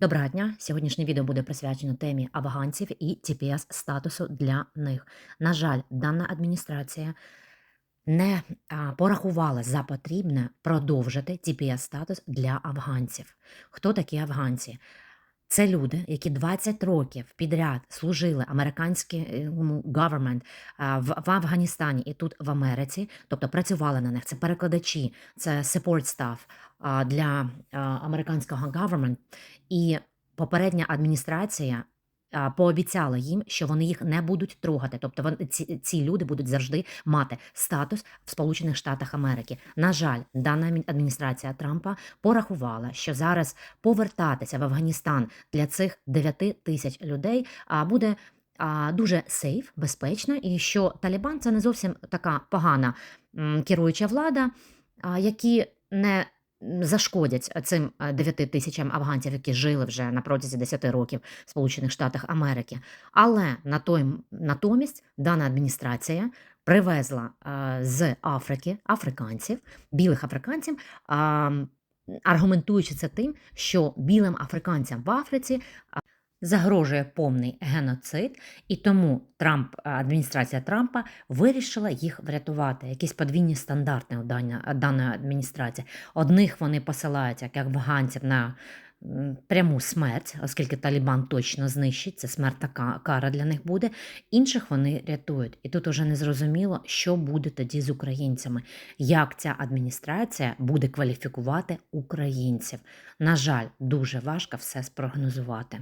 Доброго дня! Сьогоднішнє відео буде присвячено темі афганців і TPS статусу для них. На жаль, дана адміністрація не порахувала за потрібне продовжити TPS статус для афганців. Хто такі афганці? Це люди, які 20 років підряд служили американському government в, Афганістані і тут в Америці, тобто працювали на них. Це перекладачі, це support staff для американського government. І попередня адміністрація пообіцяла їм, що вони їх не будуть трогати. Тобто вони, ці, ці люди будуть завжди мати статус в Сполучених Штатах Америки. На жаль, дана адмі- адміністрація Трампа порахувала, що зараз повертатися в Афганістан для цих 9 тисяч людей а, буде. Дуже сейф, безпечно, і що Талібан це не зовсім така погана керуюча влада, які не зашкодять цим е, 9 тисячам афганців, які жили вже на протязі 10 років в Сполучених Штатах Америки. Але на той, натомість дана адміністрація привезла з Африки африканців, білих африканців, аргументуючи це тим, що білим африканцям в Африці загрожує повний геноцид, і тому Трамп, адміністрація Трампа вирішила їх врятувати. Якісь подвійні стандарти у даної, адміністрації. Одних вони посилають як афганців на пряму смерть, оскільки Талібан точно знищить, це смертна ка- кара для них буде. Інших вони рятують. І тут уже не зрозуміло, що буде тоді з українцями, як ця адміністрація буде кваліфікувати українців. На жаль, дуже важко все спрогнозувати.